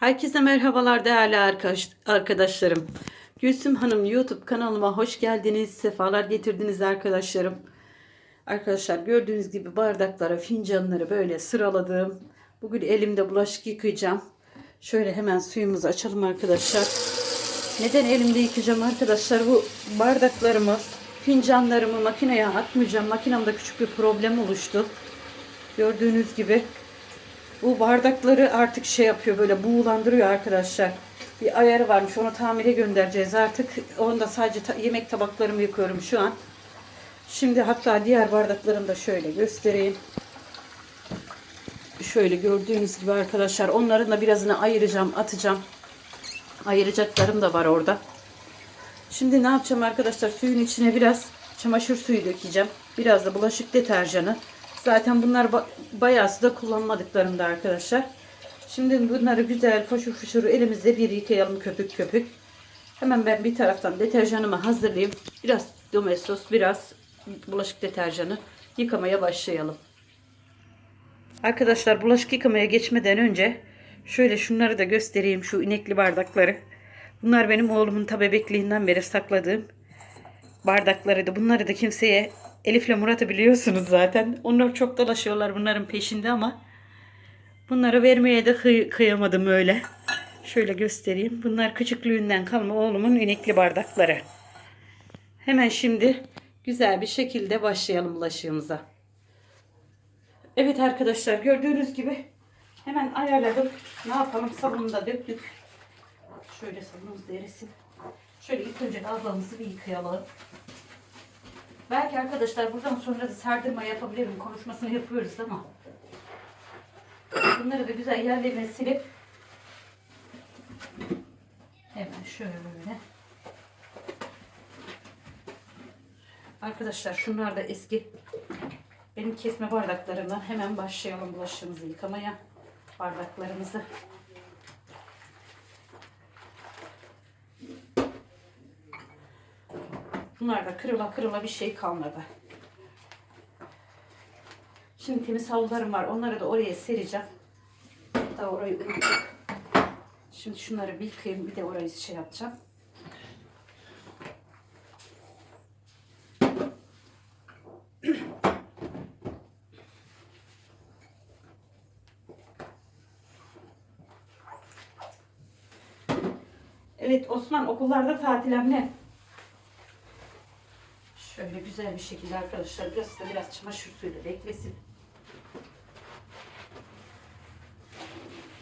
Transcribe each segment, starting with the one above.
Herkese merhabalar değerli arkadaş- arkadaşlarım. Gülsüm Hanım YouTube kanalıma hoş geldiniz. Sefalar getirdiniz arkadaşlarım. Arkadaşlar gördüğünüz gibi bardaklara, fincanları böyle sıraladım. Bugün elimde bulaşık yıkayacağım. Şöyle hemen suyumuzu açalım arkadaşlar. Neden elimde yıkayacağım arkadaşlar? Bu bardaklarımı, fincanlarımı makineye atmayacağım. Makinemde küçük bir problem oluştu. Gördüğünüz gibi bu bardakları artık şey yapıyor böyle buğulandırıyor arkadaşlar. Bir ayarı varmış onu tamire göndereceğiz artık. Onda sadece ta- yemek tabaklarımı yıkıyorum şu an. Şimdi hatta diğer bardaklarımı da şöyle göstereyim. Şöyle gördüğünüz gibi arkadaşlar onların da birazını ayıracağım atacağım. Ayıracaklarım da var orada. Şimdi ne yapacağım arkadaşlar? Suyun içine biraz çamaşır suyu dökeceğim. Biraz da bulaşık deterjanı. Zaten bunlar ba- bayağısı da kullanmadıklarımda arkadaşlar. Şimdi bunları güzel foşur foşur elimizde bir yıkayalım köpük köpük. Hemen ben bir taraftan deterjanımı hazırlayayım. Biraz domestos, biraz bulaşık deterjanı yıkamaya başlayalım. Arkadaşlar bulaşık yıkamaya geçmeden önce şöyle şunları da göstereyim şu inekli bardakları. Bunlar benim oğlumun ta bebekliğinden beri sakladığım bardaklarıydı. Bunları da kimseye Elif'le Murat'ı biliyorsunuz zaten. Onlar çok dolaşıyorlar bunların peşinde ama bunları vermeye de kıy- kıyamadım öyle. Şöyle göstereyim. Bunlar küçüklüğünden kalma oğlumun inekli bardakları. Hemen şimdi güzel bir şekilde başlayalım bulaşığımıza. Evet arkadaşlar gördüğünüz gibi hemen ayarladım. Ne yapalım sabunu da döktük. Şöyle sabunumuz erisin. Şöyle ilk önce ablamızı bir yıkayalım. Belki arkadaşlar buradan sonra da sardırma yapabilirim. Konuşmasını yapıyoruz ama. Bunları da güzel yerlerine silip hemen şöyle. Arkadaşlar şunlar da eski benim kesme bardaklarımdan hemen başlayalım bulaşığımızı yıkamaya. Bardaklarımızı. Bunlarda kırıla kırıla bir şey kalmadı. Şimdi temiz havlularım var. Onları da oraya sereceğim. Hatta orayı unuttuk. Şimdi şunları bir yıkayayım. Bir de orayı şey yapacağım. Evet Osman okullarda tatil anne. Şöyle güzel bir şekilde arkadaşlar biraz da biraz çamaşır suyuyla beklesin.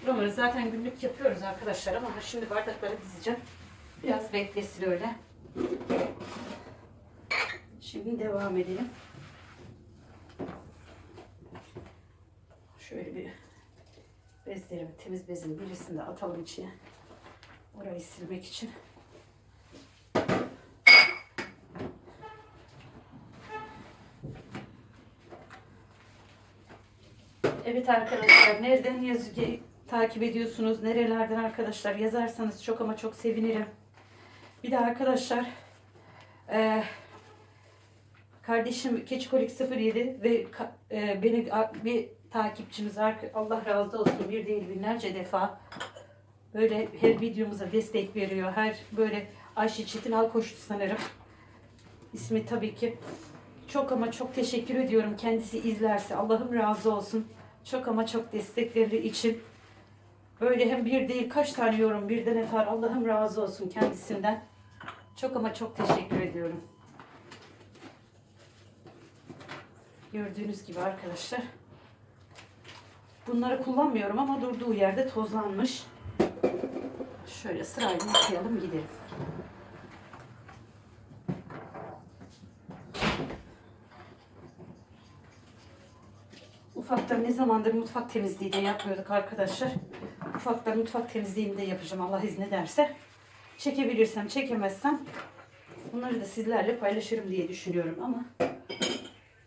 Buraları zaten günlük yapıyoruz arkadaşlar ama şimdi bardakları dizeceğim. Biraz beklesin öyle. Şimdi devam edelim. Şöyle bir bezlerimi, temiz bezin birisini de atalım içine. Orayı silmek için. Evet arkadaşlar nereden yazı takip ediyorsunuz? Nerelerden arkadaşlar yazarsanız çok ama çok sevinirim. Bir de arkadaşlar e, kardeşim Keçikolik 07 ve e, beni bir takipçimiz Allah razı olsun bir değil binlerce defa böyle her videomuza destek veriyor. Her böyle Ayşe Çetin Alkoşlu sanırım. İsmi tabii ki. Çok ama çok teşekkür ediyorum kendisi izlerse. Allah'ım razı olsun. Çok ama çok destekleri için. Böyle hem bir değil kaç tane yorum birden atar. Allah'ım razı olsun kendisinden. Çok ama çok teşekkür ediyorum. Gördüğünüz gibi arkadaşlar. Bunları kullanmıyorum ama durduğu yerde tozlanmış. Şöyle sırayla yıkayalım gidelim. Ufaktan ne zamandır mutfak temizliği de yapmıyorduk arkadaşlar. Ufaktan mutfak temizliğini de yapacağım Allah izin ederse. Çekebilirsem çekemezsem bunları da sizlerle paylaşırım diye düşünüyorum ama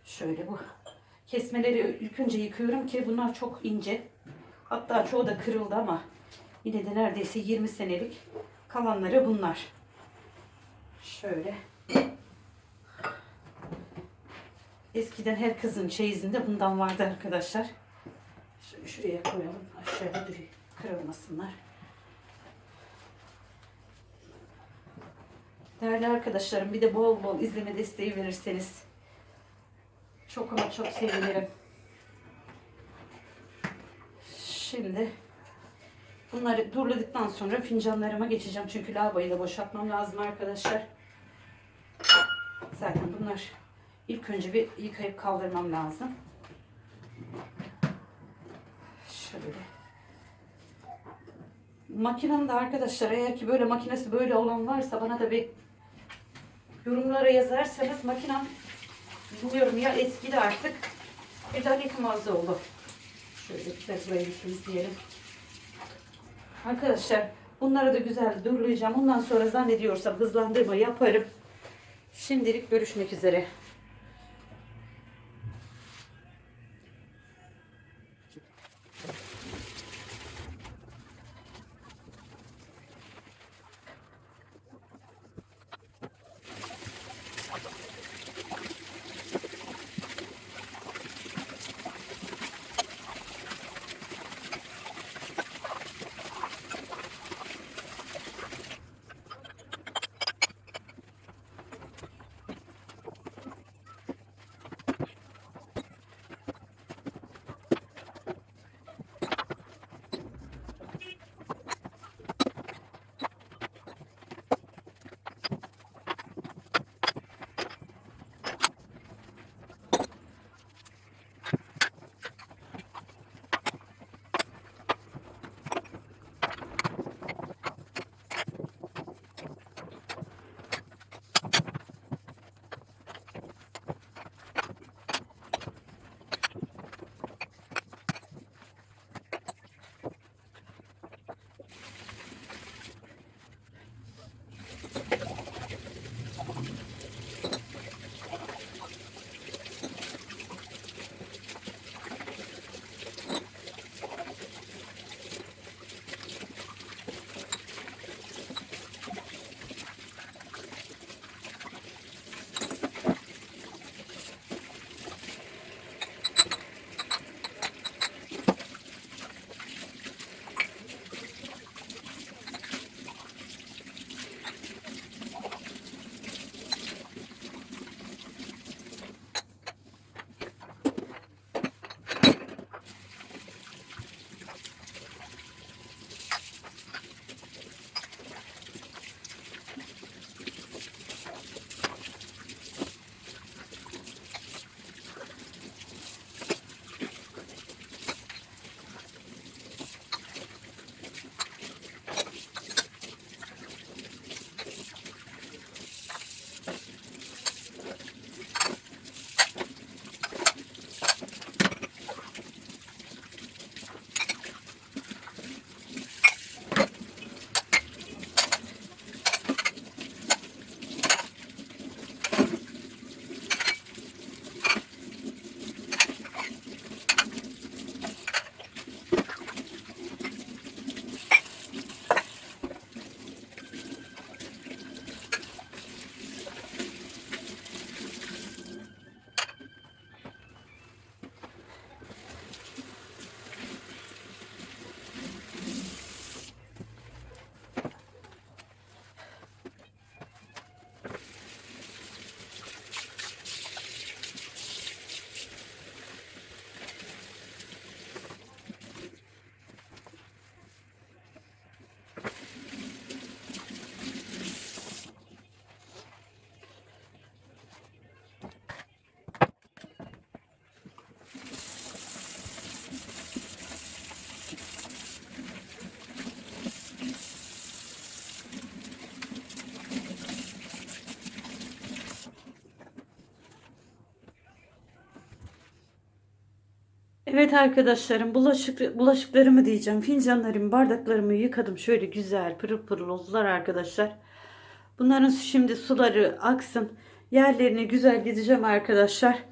şöyle bu kesmeleri ilk önce yıkıyorum ki bunlar çok ince. Hatta çoğu da kırıldı ama yine de neredeyse 20 senelik kalanları bunlar. Şöyle. Eskiden her kızın çeyizinde bundan vardı arkadaşlar. Şunu şuraya koyalım. Aşağıya duruyor. Kırılmasınlar. Değerli arkadaşlarım bir de bol bol izleme desteği verirseniz çok ama çok sevinirim. Şimdi bunları durladıktan sonra fincanlarıma geçeceğim. Çünkü lavaboyu da boşaltmam lazım arkadaşlar. Zaten bunlar ilk önce bir yıkayıp kaldırmam lazım. Şöyle. Makinem de arkadaşlar eğer ki böyle makinesi böyle olan varsa bana da bir yorumlara yazarsanız makinem bilmiyorum ya eski de artık güzel yıkamazdı oldu. Şöyle güzel burayı bir temizleyelim. Arkadaşlar bunları da güzel durulayacağım. Ondan sonra zannediyorsam hızlandırma yaparım. Şimdilik görüşmek üzere. Evet arkadaşlarım bulaşık, bulaşıklarımı diyeceğim. Fincanlarımı, bardaklarımı yıkadım. Şöyle güzel pırıl pırıl oldular arkadaşlar. Bunların şimdi suları aksın. Yerlerine güzel gideceğim arkadaşlar.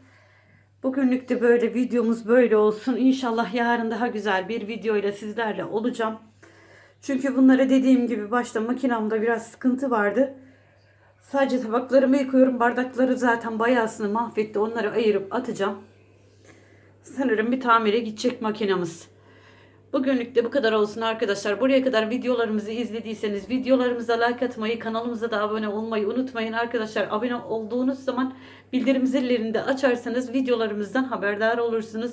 Bugünlük de böyle videomuz böyle olsun. İnşallah yarın daha güzel bir videoyla sizlerle olacağım. Çünkü bunlara dediğim gibi başta makinamda biraz sıkıntı vardı. Sadece tabaklarımı yıkıyorum. Bardakları zaten bayağısını mahvetti. Onları ayırıp atacağım. Sanırım bir tamire gidecek makinamız. Bugünlük de bu kadar olsun arkadaşlar. Buraya kadar videolarımızı izlediyseniz videolarımıza like atmayı, kanalımıza da abone olmayı unutmayın arkadaşlar. Abone olduğunuz zaman bildirim zillerini de açarsanız videolarımızdan haberdar olursunuz.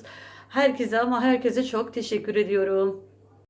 Herkese ama herkese çok teşekkür ediyorum.